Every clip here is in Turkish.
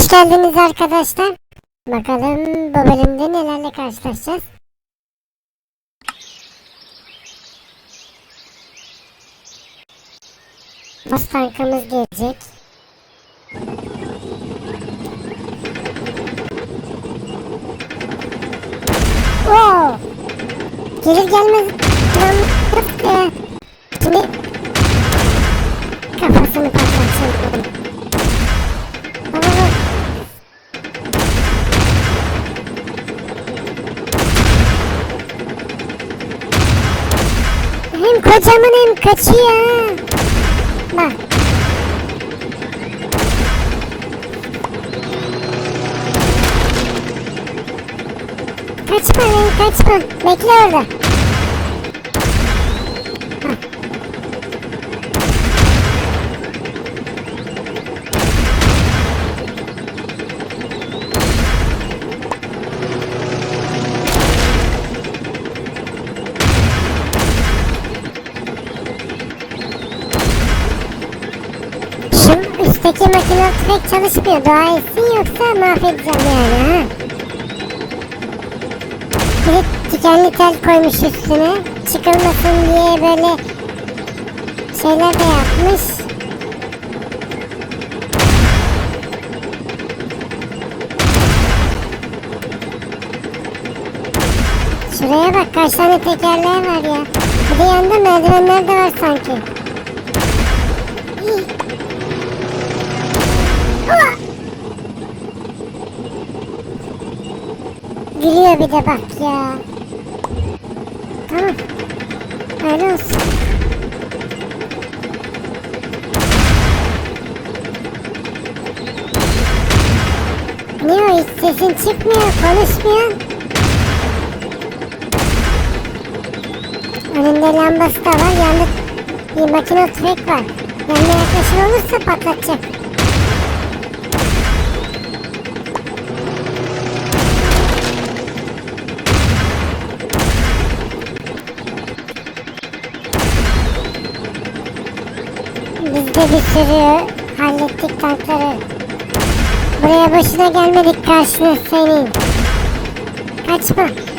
Hoş geldiniz arkadaşlar. Bakalım bu bölümde nelerle karşılaşacağız. Boss tankımız gelecek. Wow! Gelir gelmez lan kaçıyor. Bak. Kaçma lan kaçma. Bekle orada. Pek çalışmıyor. Dua etsin yoksa mahvedeceğim yani ha. Bir de dikenli tel koymuş üstüne. Çıkılmasın diye böyle şeyler de yapmış. Şuraya bak kaç tane tekerleği var ya. Bir de yanında merdivenler de var sanki. Gülüyor bir de bak ya. Tamam. Öyle olsun. Niye o hiç sesin çıkmıyor, konuşmuyor? Önünde lambası da var, yanında bir makine tüfek var. Yanına yaklaşır olursa patlatacak. Biz de bir sürü hallettik tankları. Buraya boşuna gelmedik karşına senin. Kaçma.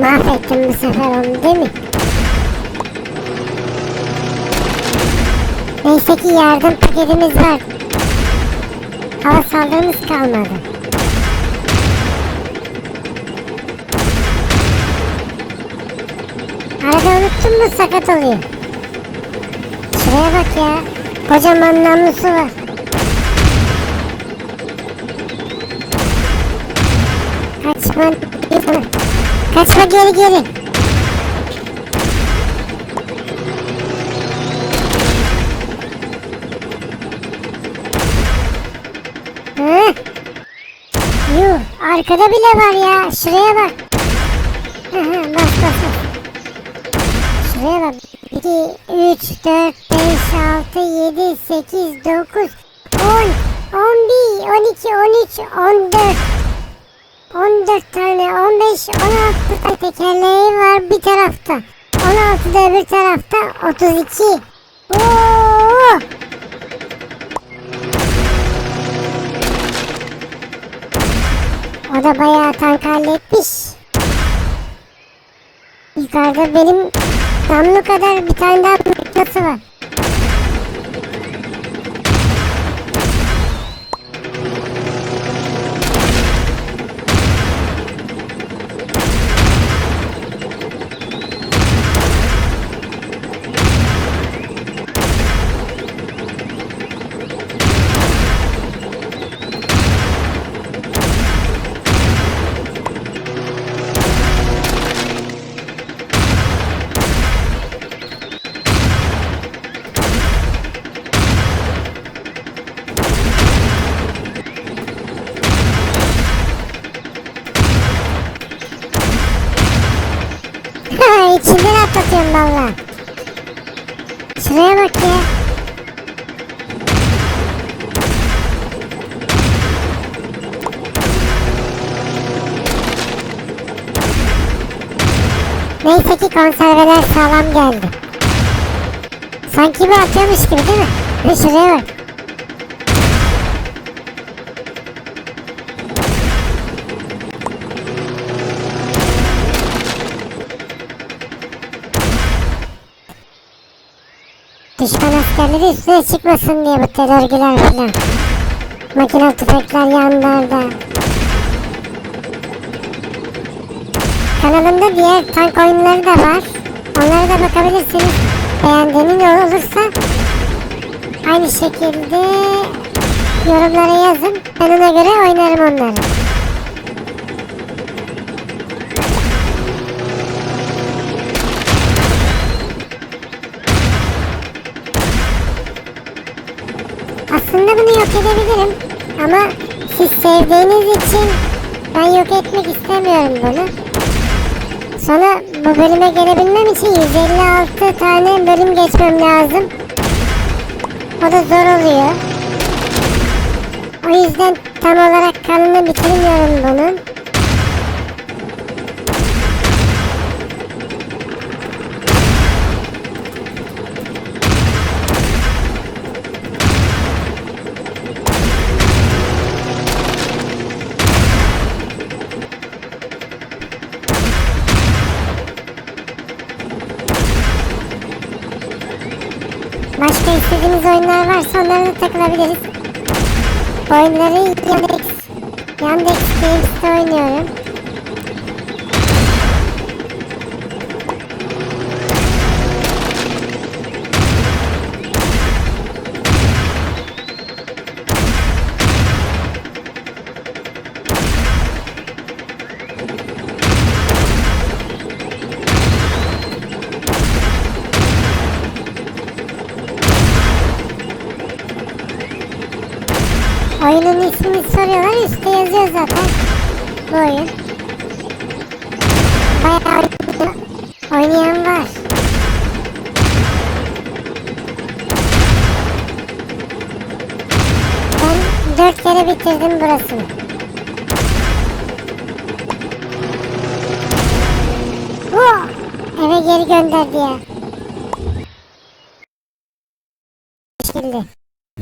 Mahvettim bu sefer onu değil mi? Neyse ki yardım paketimiz var. Hava saldırımız kalmadı. Arada unuttum mu sakat oluyor. Şuraya bak ya. Kocaman namlusu var. Kaçma. Kaçma geri geri. Hı? Yuh arkada bile var ya. Şuraya bak. Hı hı, bas bas bas. Şuraya bak. 2, 3, 4, 5, 6, 7, 8, 9, 10, 11, 12, 13, 14. 14 tane, 15, 16 tane tekerleği var bir tarafta. 16 da öbür tarafta, 32. Oo! O da bayağı tank halletmiş. Yukarıda benim damlı kadar bir tane daha makinesi var. Valla. Şuraya bak ya. Neyse ki konserveler sağlam geldi. Sanki bir atıyormuş gibi değil mi? Ve şuraya bak. Düşman askerleri üstüne çıkmasın diye bu terörgüler falan. Makinalı tüfekler yanlarda. Kanalımda diğer tank oyunları da var. Onlara da bakabilirsiniz. Beğendiğiniz olursa aynı şekilde yorumlara yazın. Ben ona göre oynarım onları. Aslında bunu yok edebilirim. Ama siz sevdiğiniz için ben yok etmek istemiyorum bunu. Sonra bu bölüme gelebilmem için 156 tane bölüm geçmem lazım. O da zor oluyor. O yüzden tam olarak kanını bitirmiyorum bunun. Başka istediğiniz oyunlar varsa onlara da takılabiliriz. Oyunları Yandex, Yandex Games'te oynuyorum. Oyunun ismini soruyorlar üstte yazıyor zaten. Bu oyun. Bayağı oynayan var. Ben dört kere bitirdim burasını. Oh! Eve geri gönderdi ya. Şimdi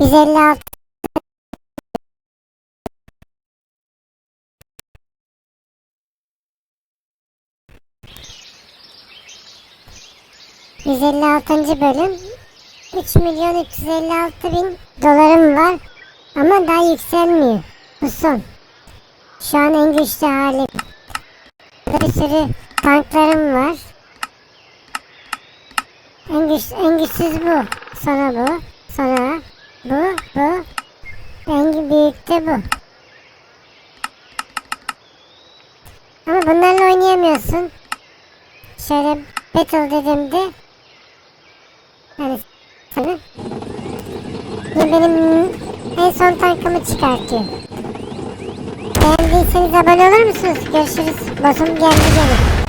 156 156. bölüm 3 milyon 356 bin dolarım var ama daha yükselmiyor. Bu son. Şu an en güçlü halim. Bir sürü tanklarım var. En, güç, en güçsüz bu. Sonra bu. Sonra bu. Bu. En büyük de bu. Ama bunlarla oynayamıyorsun. Şöyle battle dediğimde ve benim en son tankımı çıkartıyor. Beğendiyseniz abone olur musunuz? Görüşürüz. Boss'um geldi gene.